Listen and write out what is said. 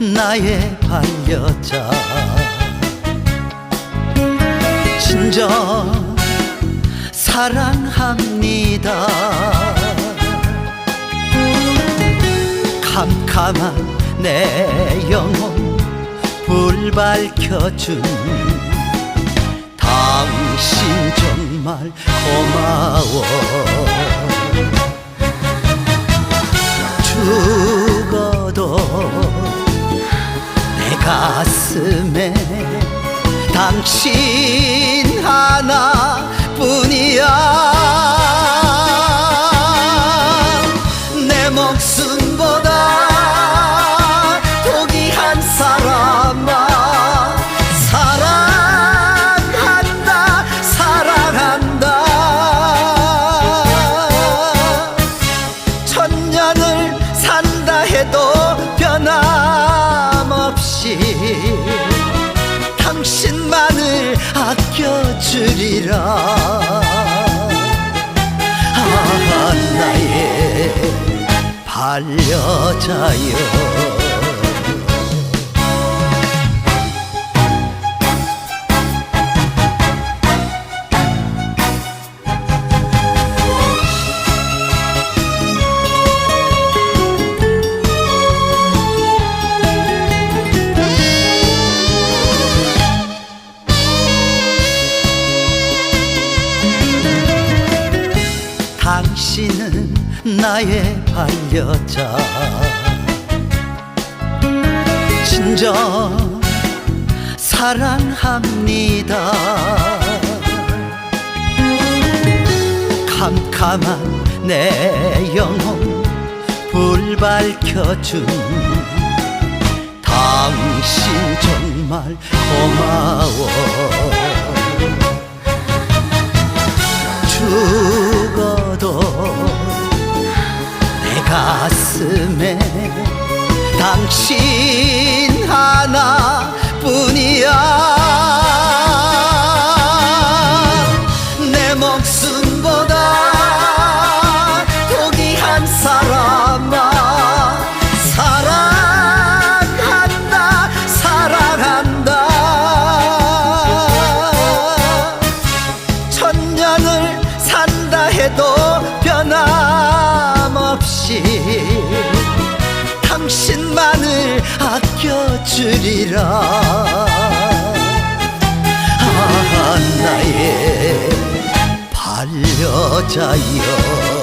나의 반려자. 진정 사랑합니다. 캄캄한 내 영혼 불 밝혀준 당신 정말 고마워. 죽어도 내 가슴에 당신 하나뿐이야. 내 목숨보다 독이한 사람아 사랑한다 사랑한다. 천년을 산다 해도 없이 당신만을 아껴주리라. 아 나의 반려자여 나의 반려자. 진정 사랑합니다. 캄캄한 내 영혼 불 밝혀준 당신 정말 고마워. 죽 목숨보다 독이한 사람아 사랑한다 사랑한다. 천년을 산다 해도 변함없이 당신만을 아껴주리라 반려